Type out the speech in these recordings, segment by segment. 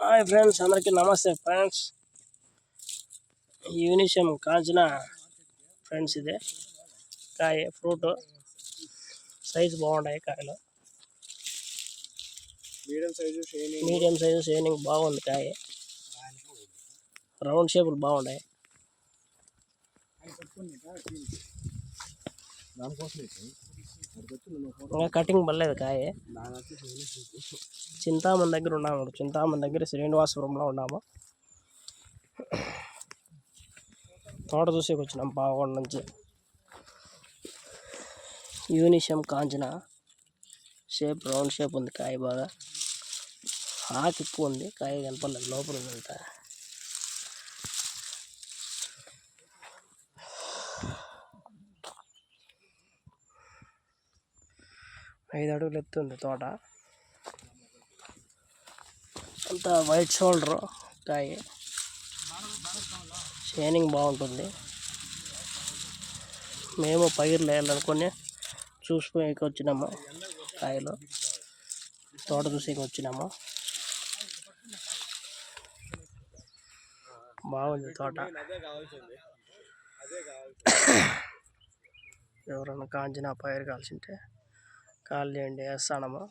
Hi friends అందరికీ నమస్తే friends. యూనిషియం కాంచిన friends ఇదే. కాయ ఫ్రూట్ సైజు బాగున్నాయి కాయలు. Medium size shining. Medium size shining బాగుంది కాయ. రౌండ్ షేపులు బాగున్నాయి దానికోసం ఇంకా కటింగ్ పడలేదు కాయ. చింతామణి దగ్గర ఉన్నాము ఇప్పుడు. చింతామణి దగ్గర శ్రీనివాసపురంలో ఉన్నాము. తోట చూసేకి వచ్చినాం పావగొండ నుంచి. యూనిషియం కాంచిన షేప్ రౌండ్ షేప్ ఉంది కాయ బాగా. ఆకు ఎక్కువ ఉంది కాయ కనపడలేదు లోపల ఉందంతా ఐదు అడుగులు ఎత్తుంది తోట. అంతా వైట్ షోల్డర్ కాయ. షైనింగ్ బాగుంటుంది. మేము పైర్లు వేయాలనుకొని చూసుకునేకి వచ్చినాము కాయలు. తోట చూసేకి వచ్చినాము. బాగుంది తోట. ఎవరైనా కాంచిన పైరు కాల్సింటే కాల్ చేయండి వేస్తానము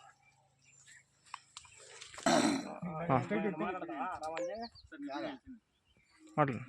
మాటలు